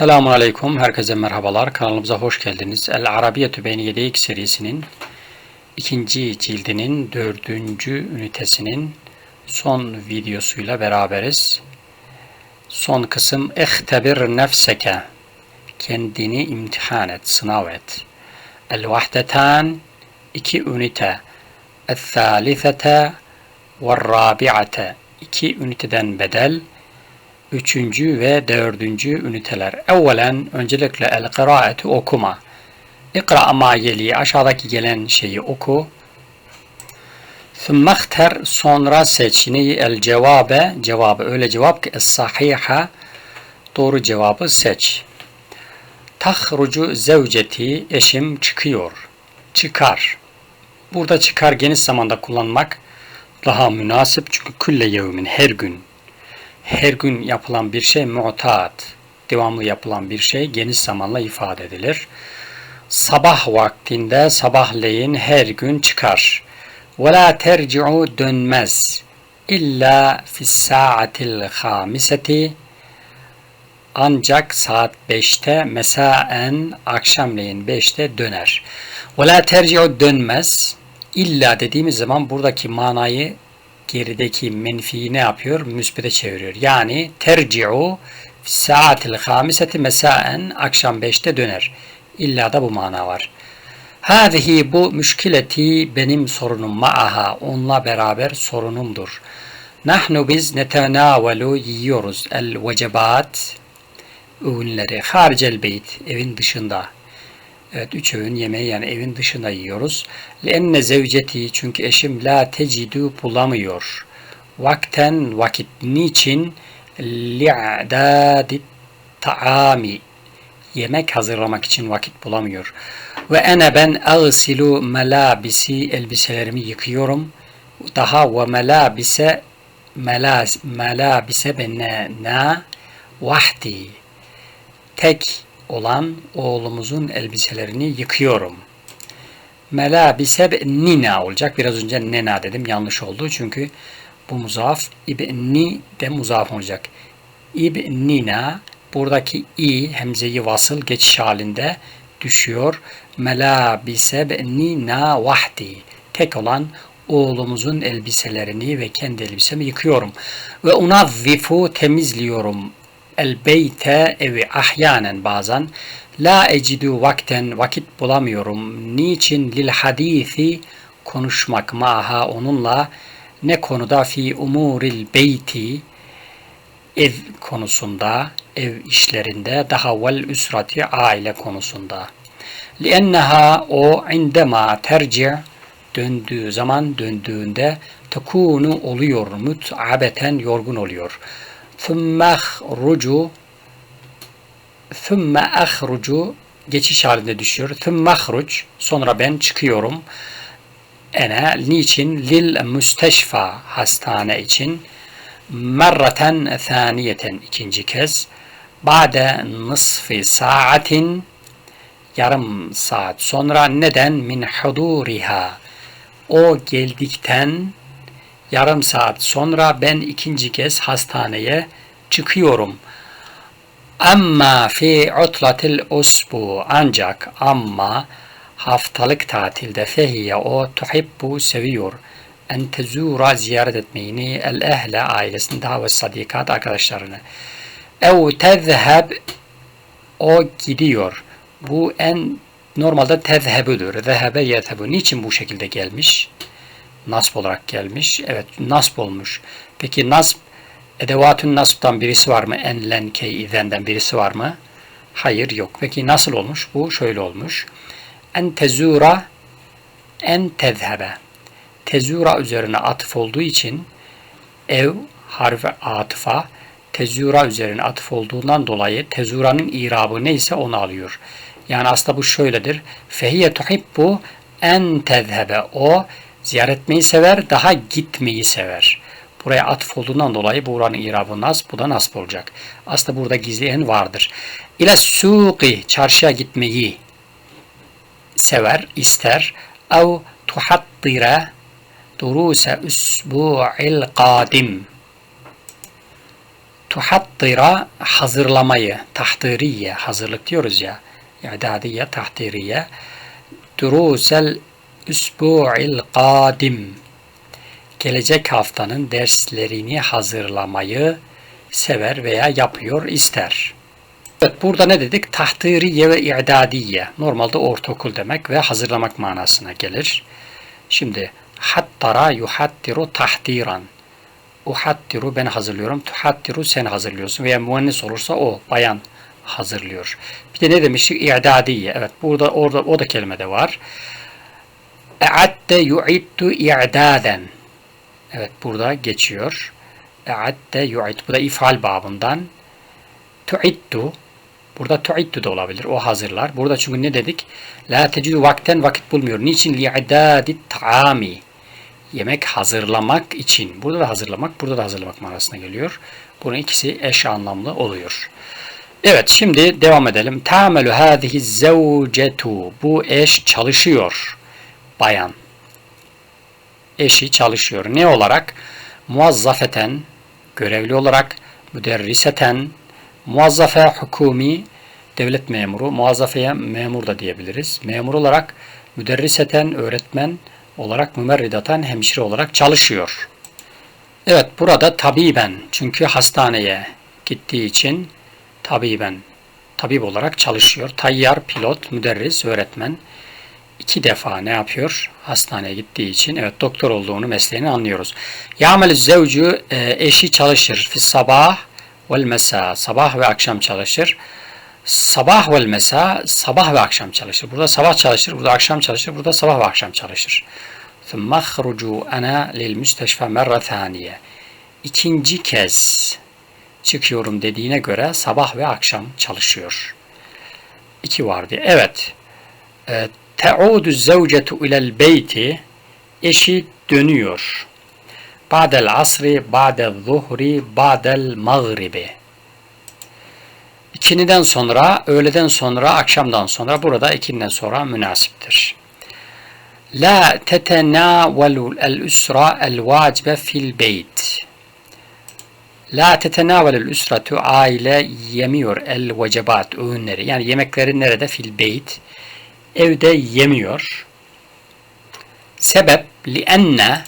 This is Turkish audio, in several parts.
Selamun Aleyküm, herkese merhabalar. Kanalımıza hoş geldiniz. El Arabiyetü Beyni Yedeyik serisinin ikinci cildinin dördüncü ünitesinin son videosuyla beraberiz. Son kısım İhtebir nefseke. Kendini imtihan et, sınav et. El vahdetan iki ünite. El thâlithete ve rabi'ate iki üniteden bedel üçüncü ve dördüncü üniteler. Evvelen öncelikle el kıraati okuma. İkra ma yeli aşağıdaki gelen şeyi oku. Thummakhter sonra seç neyi el cevabe cevabı öyle cevap ki es sahiha doğru cevabı seç. Tahrucu zevceti eşim çıkıyor. Çıkar. Burada çıkar geniş zamanda kullanmak daha münasip çünkü külle yevmin her gün her gün yapılan bir şey mutat, devamlı yapılan bir şey geniş zamanla ifade edilir. Sabah vaktinde sabahleyin her gün çıkar. La terci'u dönmez. İlla fis saatil hamiseti ancak saat 5'te mesaen akşamleyin 5'te döner. La terci'u dönmez. İlla dediğimiz zaman buradaki manayı gerideki menfiyi ne yapıyor? Müsbete çeviriyor. Yani terci'u saatil hamiseti mesaen akşam 5'te döner. İlla da bu mana var. Hâzihi bu müşkileti benim sorunum ma'aha onunla beraber sorunumdur. Nahnu biz netenavelu yiyoruz el vecebat öğünleri haricel beyt evin dışında Evet üç öğün yemeği yani evin dışında yiyoruz. Lenne zevceti çünkü eşim la tecidu bulamıyor. Vakten vakit niçin li'adadi taami yemek hazırlamak için vakit bulamıyor. Ve ene ben ağsilu melabisi elbiselerimi yıkıyorum. Daha ve melabise melabise benne na vahdi tek olan oğlumuzun elbiselerini yıkıyorum. Melabise nina olacak. Biraz önce nena dedim. Yanlış oldu. Çünkü bu muzaf ibni de muzaf olacak. İbnina buradaki i hemzeyi vasıl geçiş halinde düşüyor. Melabise nina vahdi. Tek olan oğlumuzun elbiselerini ve kendi elbisemi yıkıyorum. Ve unazzifu temizliyorum el beyte evi ahyanen bazen la ecidu vakten vakit bulamıyorum. Niçin lil hadisi konuşmak maha onunla ne konuda fi umuril beyti ev konusunda ev işlerinde daha vel üsrati aile konusunda. Lienneha o indema terci döndüğü zaman döndüğünde tekunu oluyor müt'abeten yorgun oluyor. ثُمَّ اَخْرُجُ ثُمَّ اَخْرُجُ geçiş halinde düşüyor. ثُمَّ اَخْرُج sonra ben çıkıyorum. Ene niçin? Lil müsteşfa hastane için. Merraten thaniyeten ikinci kez. Ba'de nısfi saatin yarım saat sonra neden min huduriha o geldikten yarım saat sonra ben ikinci kez hastaneye çıkıyorum. Amma fi utlatil usbu ancak ama haftalık tatilde fehiye o tuhibbu seviyor. En tezura ziyaret etmeyini el ehle ailesini daha ve sadikat arkadaşlarını. Ev tezheb o gidiyor. Bu en normalde tezhebüdür. Zehebe yethebu. Niçin bu şekilde gelmiş? Nasb olarak gelmiş. Evet nasb olmuş. Peki nasb edevatün nasbtan birisi var mı? Enlen key izenden birisi var mı? Hayır yok. Peki nasıl olmuş? Bu şöyle olmuş. En tezura en tezhebe. Tezura üzerine atıf olduğu için ev harfi atıfa tezura üzerine atıf olduğundan dolayı tezuranın irabı neyse onu alıyor. Yani aslında bu şöyledir. Fehiye tuhibbu en tezhebe. O ziyaret etmeyi sever, daha gitmeyi sever. Buraya atf olduğundan dolayı buranın irabı nasb, bu da nasb olacak. Aslında burada gizli en vardır. İle suqi, çarşıya gitmeyi sever, ister. Ev tuhattire duruse usbu'il kadim. Tuhattira hazırlamayı, tahtiriye, hazırlık diyoruz ya. İ'dadiye, tahtiriye. Durusel üsbu'il kadim. Gelecek haftanın derslerini hazırlamayı sever veya yapıyor, ister. Evet burada ne dedik? Tahtiriye ve i'dadiye. Normalde ortaokul demek ve hazırlamak manasına gelir. Şimdi hattara yuhattiru tahtiran. Uhattiru ben hazırlıyorum. Tuhattiru sen hazırlıyorsun. Veya müennis olursa o bayan hazırlıyor. Bir de ne demiştik? İ'dadiye. Evet burada orada o da kelimede var. E'adde yu'iddu i'daden. Evet burada geçiyor. E'adde yu'id. Bu da ifal babından. Tu'iddu. Burada tu'iddu da olabilir. O hazırlar. Burada çünkü ne dedik? La tecidu vakten vakit bulmuyor. Niçin? Li'idadit ta'ami. Yemek hazırlamak için. Burada da hazırlamak, burada da hazırlamak manasına geliyor. Bunun ikisi eş anlamlı oluyor. Evet şimdi devam edelim. Ta'melu hâzihi zevcetu. Bu eş çalışıyor. Bayan. Eşi çalışıyor. Ne olarak? Muazzafeten, görevli olarak, müderriseten, muazzafe hukumi, devlet memuru, muazzafeye memur da diyebiliriz. Memur olarak, müderriseten, öğretmen olarak, mümerridatan, hemşire olarak çalışıyor. Evet burada tabiben, çünkü hastaneye gittiği için tabiben, tabip olarak çalışıyor. Tayyar, pilot, müderris, öğretmen iki defa ne yapıyor? Hastaneye gittiği için evet doktor olduğunu mesleğini anlıyoruz. Ya'mel zevcu e, eşi çalışır. Fi sabah vel mesa sabah ve akşam çalışır. Sabah vel mesa sabah ve akşam çalışır. Burada sabah çalışır, burada akşam çalışır, burada sabah ve akşam çalışır. ثُمَّ اخْرُجُوا أَنَا لِلْمُسْتَشْفَى مَرَّ ثَانِيَ İkinci kez çıkıyorum dediğine göre sabah ve akşam çalışıyor. İki vardı. Evet. E, Te'udu zevcetu ilel beyti eşi dönüyor. Ba'del asri, ba'del zuhri, ba'del mağribi. İkiniden sonra, öğleden sonra, akşamdan sonra burada ikinden sonra münasiptir. La tetenavelu el üsra el vacibe fil beyt. La tetenavelül üsratu aile yemiyor el vecebat öğünleri. Yani yemekleri nerede? Fil beyt evde yemiyor. Sebep lienne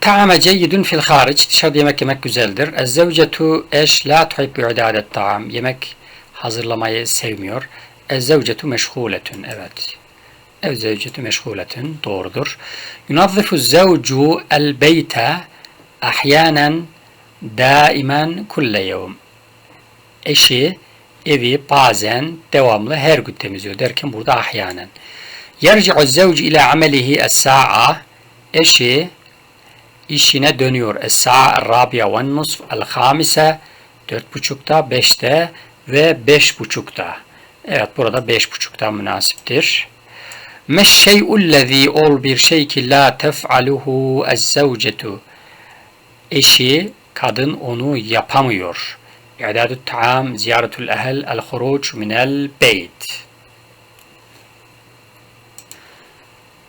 Ta'ame ceyyidun fil hariç. Dışarıda yemek yemek güzeldir. Ezzevcetu eş la tuhibbu idadet ta'am. Yemek hazırlamayı sevmiyor. Ezzevcetu meşguletun. Evet. Ezzevcetu meşguletun. Doğrudur. Yunazzifu zevcu el beyte ahyanen daimen kulle yevm. Eşi evi bazen devamlı her gün temizliyor derken burada ahyanen. Yerci'u zevci ile amelihi es-sa'a eşi işine dönüyor. Es-sa'a rabia ve nusf el-hamise dört buçukta, beşte ve beş buçukta. Evet burada beş buçukta münasiptir. Meşşey'ullezî ol bir şey ki la tef'aluhu ez-zevcetu. Eşi, kadın onu yapamıyor. إعداد الطعام زيارة الأهل الخروج من البيت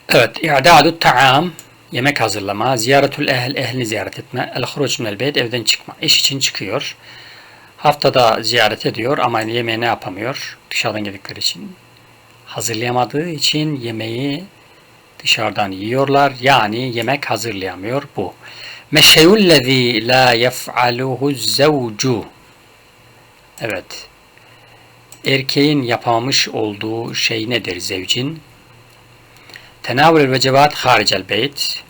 Evet, i'dadu ta'am yemek hazırlama, ziyaretül ehl ehlini ziyaret etme, el huruc minel beyt evden çıkma. İş için çıkıyor. Haftada ziyaret ediyor ama yemeği ne yapamıyor? Dışarıdan geldikleri için. Hazırlayamadığı için yemeği dışarıdan yiyorlar. Yani yemek hazırlayamıyor bu. Meşeyullezî la yef'aluhu zevcu Evet. Erkeğin yapamamış olduğu şey nedir zevcin? Tenavül ve cevat haricel beyt.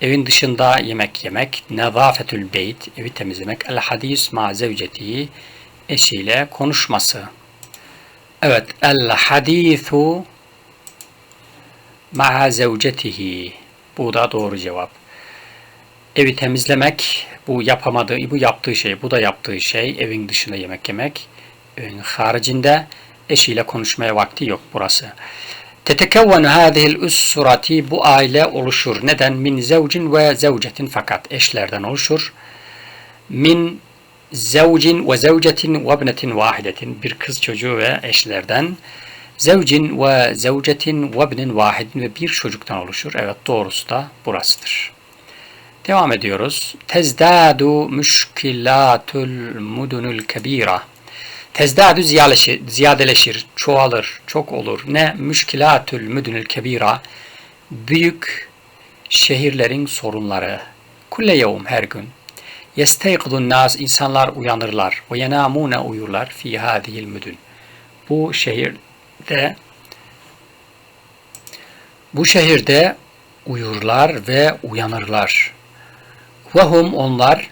Evin dışında yemek yemek. Nezafetül beyt. Evi temizlemek. El hadis ma zevcetihi. Eşiyle konuşması. Evet. El hadisu ma zevcetihi. Bu da doğru cevap. Evi temizlemek, bu yapamadığı, bu yaptığı şey, bu da yaptığı şey, evin dışında yemek yemek, evin haricinde eşiyle konuşmaya vakti yok burası. Tetekevvenu hâzihil ussurati bu aile oluşur. Neden? Min zevcin ve zevcetin fakat eşlerden oluşur. Min zevcin ve zevcetin ve ibnetin vahidetin bir kız çocuğu ve eşlerden. Zevcin ve zevcetin ve ibnin vahidin ve bir çocuktan oluşur. Evet doğrusu da burasıdır. Devam ediyoruz. Tezdadu müşkilatul mudunul kebira. Tezdadu ziyadeleşir, çoğalır, çok olur. Ne? Müşkilatul mudunul kebira. Büyük şehirlerin sorunları. Kulle yevm her gün. Yesteyqidun nas insanlar uyanırlar. Ve yenamune uyurlar fi hadihil müdün. Bu şehirde bu şehirde uyurlar ve uyanırlar. Ve hum onlar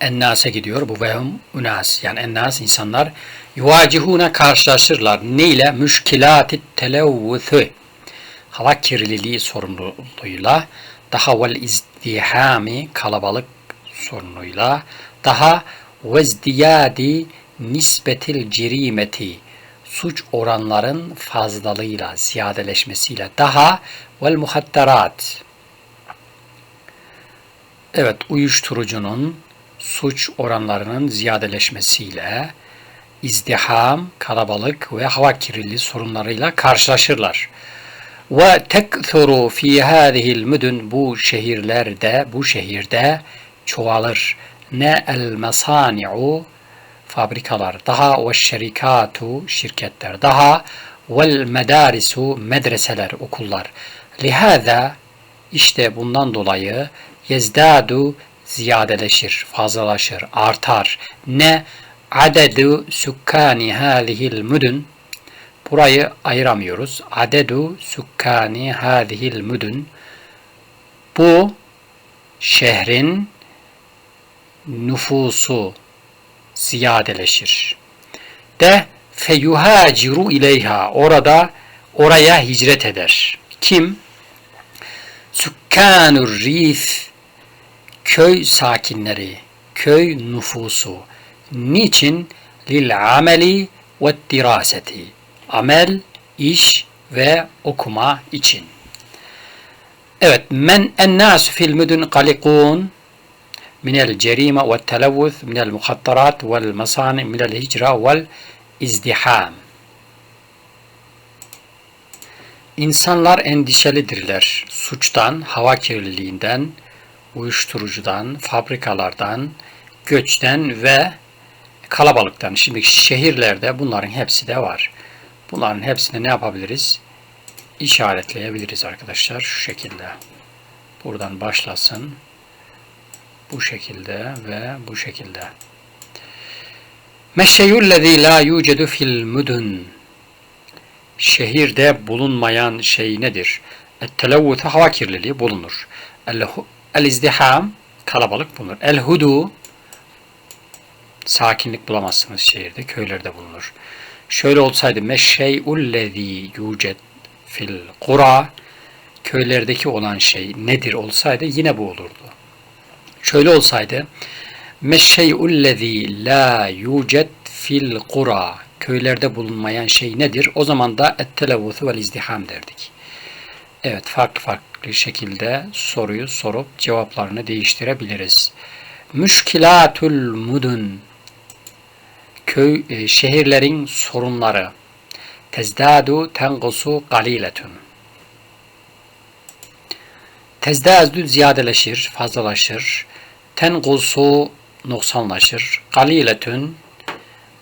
ennase gidiyor. Bu vehum unas yani ennas insanlar yuvacihune karşılaşırlar. Ne ile? Müşkilati televvüthü. Hava kirliliği sorumluluğuyla daha vel izdihami kalabalık sorunuyla daha vezdiyadi nisbetil cirimeti suç oranların fazlalığıyla, ziyadeleşmesiyle daha vel muhattarat Evet, uyuşturucunun suç oranlarının ziyadeleşmesiyle izdiham, kalabalık ve hava kirliliği sorunlarıyla karşılaşırlar. Ve tekthuru fi hadihil müdün bu şehirlerde, bu şehirde çoğalır. Ne el masani'u fabrikalar, daha ve şerikatu şirketler, daha vel medarisu medreseler, okullar. Lihaza işte bundan dolayı yezdadu ziyadeleşir, fazlalaşır, artar. Ne adedu sukkani halihil müdün Burayı ayıramıyoruz. Adedu sukkani hadihil müdün Bu şehrin nüfusu ziyadeleşir. De feyuhaciru ileyha orada oraya hicret eder. Kim? Sükkanur rif köy sakinleri, köy nüfusu. Niçin? Lil ameli ve diraseti. Amel, iş ve okuma için. Evet, men ennâsü fil müdün kalikûn من الجريمة والتلوث من المخدرات والمصانع من الهجرة والازدحام İnsanlar endişelidirler. Suçtan, hava kirliliğinden, uyuşturucudan, fabrikalardan, göçten ve kalabalıktan. Şimdi şehirlerde bunların hepsi de var. Bunların hepsini ne yapabiliriz? İşaretleyebiliriz arkadaşlar şu şekilde. Buradan başlasın bu şekilde ve bu şekilde. Meşşeyüllezî la yucedu fil mudun. Şehirde bulunmayan şey nedir? Et-televvütü hava kirliliği bulunur. El-izdiham kalabalık bulunur. El-hudu sakinlik bulamazsınız şehirde, köylerde bulunur. Şöyle olsaydı meşşeyüllezî yuced fil kura köylerdeki olan şey nedir olsaydı yine bu olurdu. Şöyle olsaydı meşşey'ullezî la yuced fil kura köylerde bulunmayan şey nedir? O zaman da ettelevuzu vel izdiham derdik. Evet farklı farklı şekilde soruyu sorup cevaplarını değiştirebiliriz. Müşkilatul mudun köy e, şehirlerin sorunları tezdadu tenqusu galiletun tezdadu ziyadeleşir, fazlalaşır tengusu noksanlaşır. Galiletün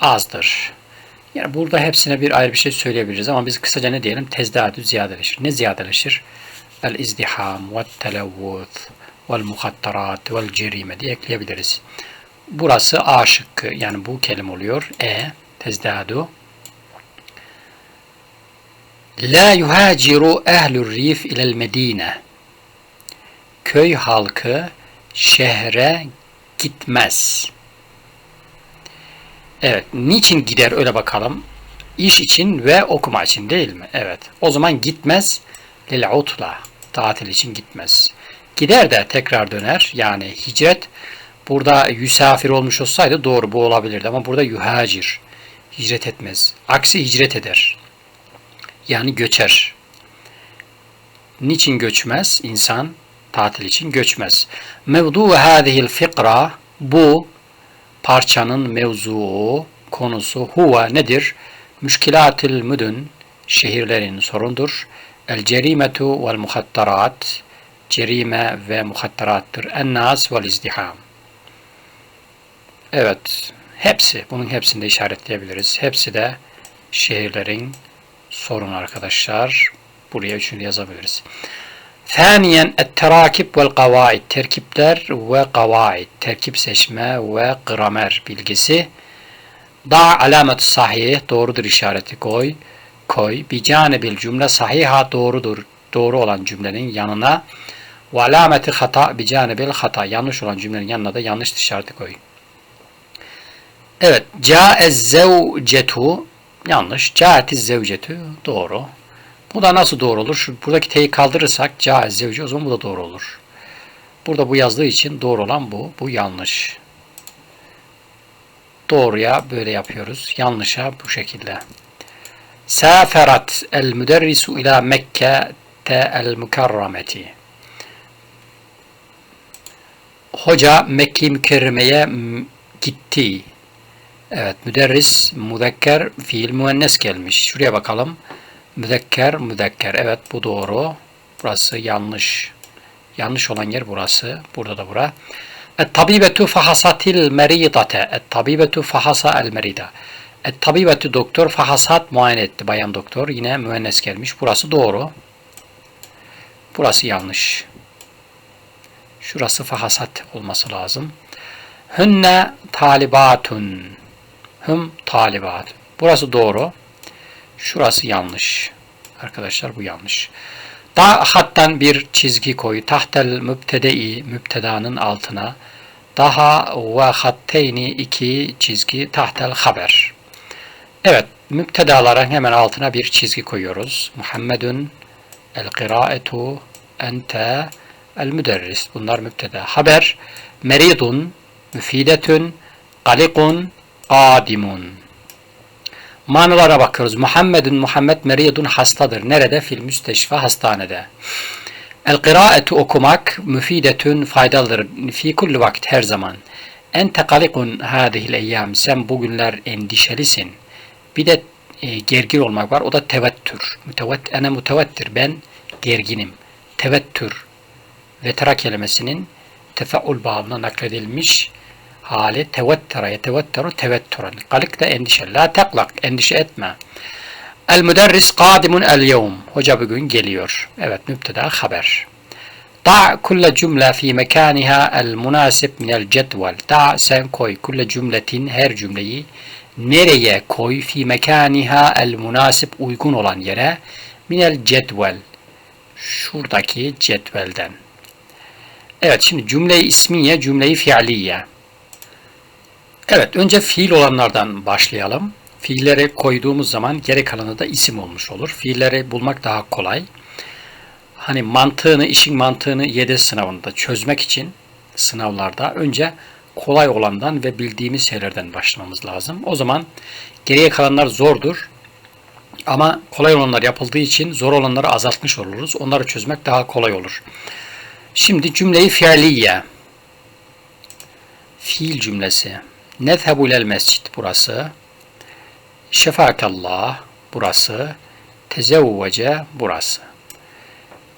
azdır. Yani burada hepsine bir ayrı bir şey söyleyebiliriz ama biz kısaca ne diyelim? Tezdadü ziyadeleşir. Ne ziyadeleşir? El izdiham ve televvüth vel muhattarat vel cerime diye ekleyebiliriz. Burası A şıkkı. Yani bu kelime oluyor. E tezdadu. La yuhaciru ehlur rif ilel medine. Köy halkı şehre gitmez. Evet, niçin gider öyle bakalım? İş için ve okuma için değil mi? Evet. O zaman gitmez. Lil. Tatil için gitmez. Gider de tekrar döner. Yani hicret burada yüsafir olmuş olsaydı doğru bu olabilirdi ama burada yuhacir. Hicret etmez. Aksi hicret eder. Yani göçer. Niçin göçmez insan? Tatil için göçmez. Mevdu hadihil fikra bu parçanın mevzuu konusu huve nedir? Müşkilatil müdün şehirlerin sorundur. El cerimetu vel muhattarat. Cerime ve muhattarattır. En nas vel izdiham. Evet. Hepsi. Bunun hepsini de işaretleyebiliriz. Hepsi de şehirlerin sorun arkadaşlar. Buraya üçünü yazabiliriz. Thaniyen et-terakip vel kavaid. Terkipler ve kavaid. Terkip seçme ve gramer bilgisi. Da alamet sahih. Doğrudur işareti koy. Koy. Bi canebil cümle sahiha doğrudur. Doğru olan cümlenin yanına. Ve alameti hata bi canebil hata. Yanlış olan cümlenin yanına da yanlış işareti koy. Evet. Caez zevcetu. Yanlış. Caetiz zevcetu. Doğru. Bu da nasıl doğru olur? Şu buradaki t'yi kaldırırsak caiz zevci o zaman bu da doğru olur. Burada bu yazdığı için doğru olan bu. Bu yanlış. Doğruya böyle yapıyoruz. Yanlışa bu şekilde. Saferat el müderrisu ila Mekke te el mukarrameti. Hoca Mekke mükerremeye gitti. Evet, müderris, müzekker, fiil müennes gelmiş. Şuraya bakalım. Müzekker, müzekker. Evet bu doğru. Burası yanlış. Yanlış olan yer burası. Burada da bura. Et-tabibetu fahasatil meridate. Et-tabibetu fahasa el merida. Et-tabibetu doktor fahasat muayene etti. Bayan doktor. Yine müennes gelmiş. Burası doğru. Burası yanlış. Şurası fahasat olması lazım. Hünne talibatun. Hüm talibat. Burası doğru. Şurası yanlış. Arkadaşlar bu yanlış. Da hattan bir çizgi koy. Tahtel mübtedei mübtedanın altına. Daha ve hatteyni iki çizgi tahtel haber. Evet mübtedaların hemen altına bir çizgi koyuyoruz. Muhammedun el kıraetu ente el müderris. Bunlar mübteda. Haber meridun müfidetun galikun adimun. Manalara bakıyoruz. Muhammedun Muhammed meriyedun hastadır. Nerede? Fil müsteşfa hastanede. El kıraetu okumak müfidetün faydalıdır. Fi kulli vakit her zaman. Ente kalikun hadihil eyyam. Sen bugünler endişelisin. Bir de e, gergin olmak var. O da tevettür. Mütevet, ene mütevettir. Ben gerginim. Tevettür. Vetera kelimesinin tefeul babına nakledilmiş hali tevettera yetevetteru tevetturan. Kalık da endişe. La teklak. Endişe etme. El müderris kadimun el yevm. Hoca bugün geliyor. Evet müpteda haber. Da kulle cümle fi mekaniha el münasip minel cetvel. Da sen koy kulle cümletin her cümleyi nereye koy fi mekaniha el münasip uygun olan yere minel cetvel. Şuradaki cetvelden. Evet şimdi cümleyi ismiye, cümleyi fiiliye. Evet, önce fiil olanlardan başlayalım. Fiilleri koyduğumuz zaman geri kalanı da isim olmuş olur. Fiilleri bulmak daha kolay. Hani mantığını, işin mantığını YDS sınavında çözmek için sınavlarda önce kolay olandan ve bildiğimiz şeylerden başlamamız lazım. O zaman geriye kalanlar zordur. Ama kolay olanlar yapıldığı için zor olanları azaltmış oluruz. Onları çözmek daha kolay olur. Şimdi cümleyi fiiliye. Fiil cümlesi. Nezhebu ilel mescid burası. Şefakallah burası. Tezevvece burası.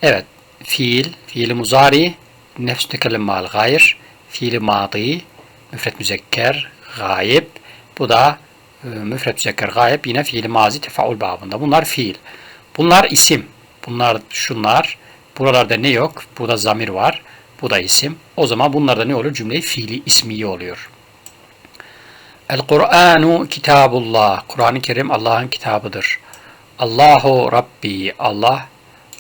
Evet. Fiil, fiil muzari, nefs tekellim mal gayr, fiil madi, müfret müzekker, gayib. Bu da e, müfret müzekker gayib yine fiil mazi tefaul babında. Bunlar fiil. Bunlar isim. Bunlar şunlar. Buralarda ne yok? Burada zamir var. Bu da isim. O zaman bunlarda ne olur? Cümle fiili ismiye oluyor. El Kur'anu kitabullah. Kur'an-ı Kerim Allah'ın kitabıdır. Allahu Rabbi. Allah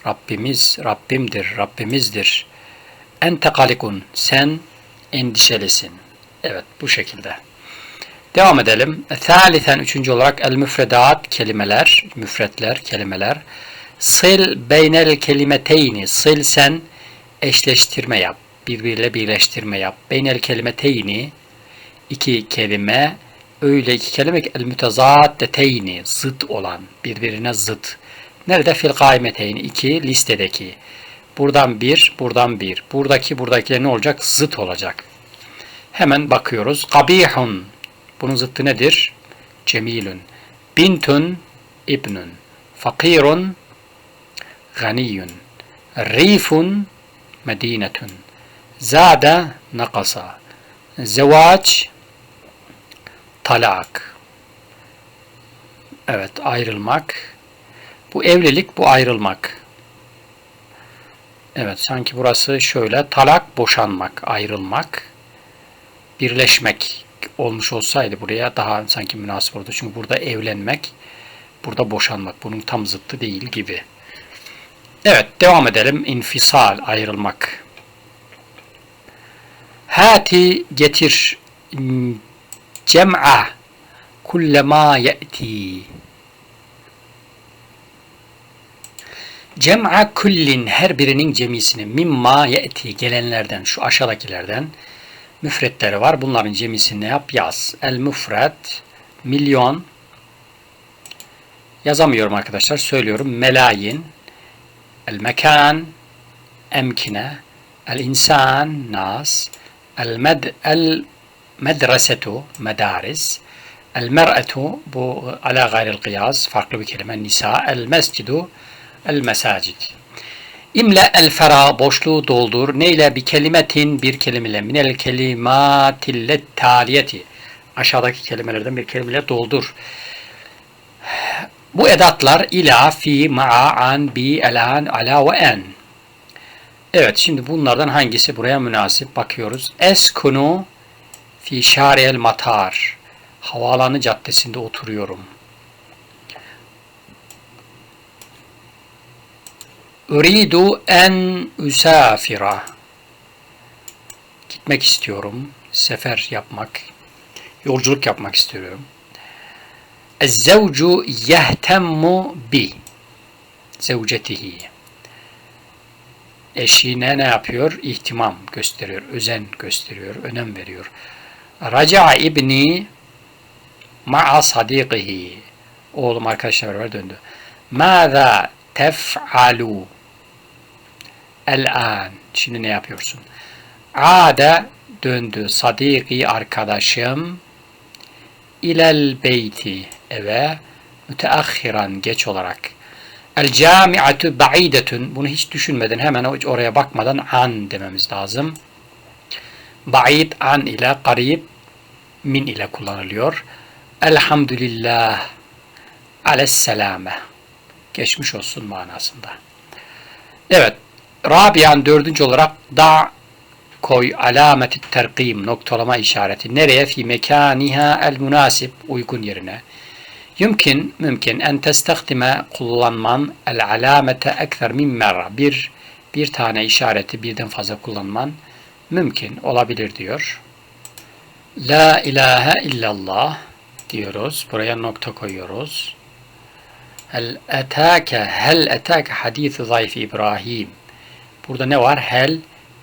Rabbimiz, Rabbimdir, Rabbimizdir. Ente kalikun. Sen endişelisin. Evet bu şekilde. Devam edelim. Thalithen üçüncü olarak el müfredat kelimeler, müfretler, kelimeler. Sil beynel kelimeteyni. Sil sen eşleştirme yap. Birbiriyle birleştirme yap. Beynel kelimeteyni iki kelime öyle iki kelime el mütezaddeteyni zıt olan birbirine zıt. Nerede fil kaimeteyni iki listedeki. Buradan bir, buradan bir. Buradaki buradakiler ne olacak? Zıt olacak. Hemen bakıyoruz. Kabihun. Bunun zıttı nedir? Cemilun. Bintun ibnun. Fakirun ganiyun. Rifun medinetun. Zade nakasa. Zevaç talak. Evet ayrılmak. Bu evlilik bu ayrılmak. Evet sanki burası şöyle talak boşanmak, ayrılmak, birleşmek olmuş olsaydı buraya daha sanki münasip olurdu. Çünkü burada evlenmek, burada boşanmak bunun tam zıttı değil gibi. Evet devam edelim. İnfisal ayrılmak. Hati getir cem'a kullema ye'ti Cem'a kullin her birinin cemisini mimma ye'ti gelenlerden şu aşağıdakilerden müfretleri var. Bunların cemisini yap? Yaz. El müfret milyon yazamıyorum arkadaşlar. Söylüyorum. Melayin el mekan emkine el insan nas el med el medresetu medaris el mer'etu bu ala gayril kıyas farklı bir kelime nisa el mescidu el mesacid. İmle el fera boşluğu doldur. Neyle bir kelimetin bir kelimeyle minel kelimatille taliyeti. Aşağıdaki kelimelerden bir kelimeyle doldur. Bu edatlar ila, fi, ma'a, an, bi, elan, ala ve en. Evet şimdi bunlardan hangisi buraya münasip bakıyoruz. Eskunu fi şariyel matar. Havaalanı caddesinde oturuyorum. Uridu en usafira. Gitmek istiyorum. Sefer yapmak. Yolculuk yapmak istiyorum. Ez-zevcu yehtemmu bi. Zevcetihi. Eşine ne yapıyor? İhtimam gösteriyor, özen gösteriyor, önem veriyor. Raca ibni ma'a sadiqihi. Oğlum arkadaşlar beraber döndü. Mâzâ tef'alu el-an. Şimdi ne yapıyorsun? Ade döndü. Sadiki arkadaşım ilel beyti eve müteahhiran geç olarak. El camiatu ba'idetun. Bunu hiç düşünmeden hemen oraya bakmadan an dememiz lazım. Ba'id an ile garib min ile kullanılıyor. Elhamdülillah alesselame. Geçmiş olsun manasında. Evet. Rabian dördüncü olarak da koy alameti terkim noktalama işareti. Nereye? Fi mekaniha el münasip uygun yerine. Yümkin, mümkün en testahdime kullanman el alamete ekser min merra. Bir, bir tane işareti birden fazla kullanman mümkün olabilir diyor. La ilahe illallah diyoruz. Buraya nokta koyuyoruz. Hel etâke hel etâke hadîth-i zayıf İbrahim. Burada ne var? Hel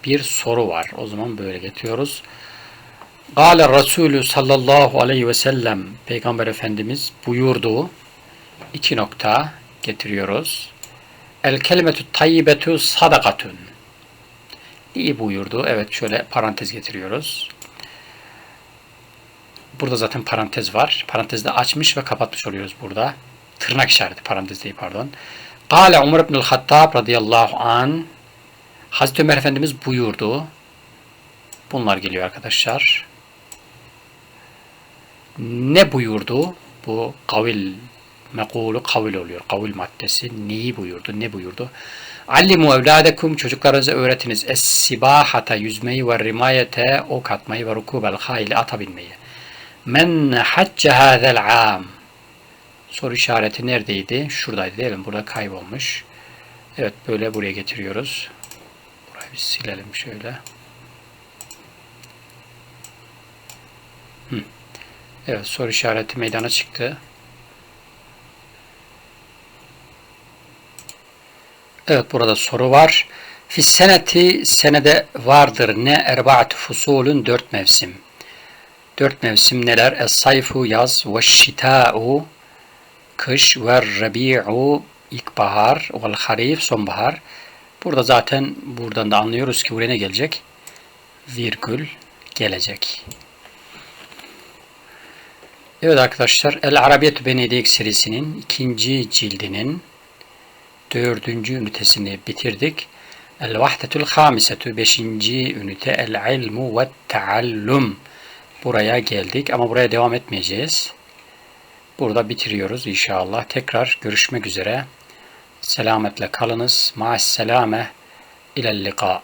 bir soru var. O zaman böyle getiriyoruz. Gâle Resulü sallallahu aleyhi ve sellem Peygamber Efendimiz buyurdu. İki nokta getiriyoruz. El kelimetü tayyibetu sadakatun. İyi buyurdu. Evet şöyle parantez getiriyoruz. Burada zaten parantez var. Parantezde açmış ve kapatmış oluyoruz burada. Tırnak işareti parantez değil pardon. Kale Umar ibn Hattab radıyallahu an Hazreti Ömer Efendimiz buyurdu. Bunlar geliyor arkadaşlar. Ne buyurdu? Bu kavil mekulu kavil oluyor. Kavil maddesi neyi buyurdu? Ne buyurdu? Allimu evladekum çocuklarınıza öğretiniz. Es sibahata yüzmeyi ve rimayete ok atmayı ve rukubel hayli ata binmeyi. Men hacce hazel am. Soru işareti neredeydi? Şuradaydı değil mi? Burada kaybolmuş. Evet böyle buraya getiriyoruz. Burayı bir silelim şöyle. Evet soru işareti meydana çıktı. Evet burada soru var. Fisseneti senede vardır ne erbaat fusulun dört mevsim. Dört mevsim neler? Es-sayfu yaz ve şita'u kış ve rabi'u ilkbahar ve harif sonbahar. Burada zaten buradan da anlıyoruz ki buraya ne gelecek? Virgül gelecek. Evet arkadaşlar El Arabiyet Benedik serisinin ikinci cildinin dördüncü ünitesini bitirdik. El vahdetul hamisetu beşinci ünite el ilmu ve taallum. Buraya geldik ama buraya devam etmeyeceğiz. Burada bitiriyoruz inşallah. Tekrar görüşmek üzere. Selametle kalınız. Ma'as selame. İlel lika.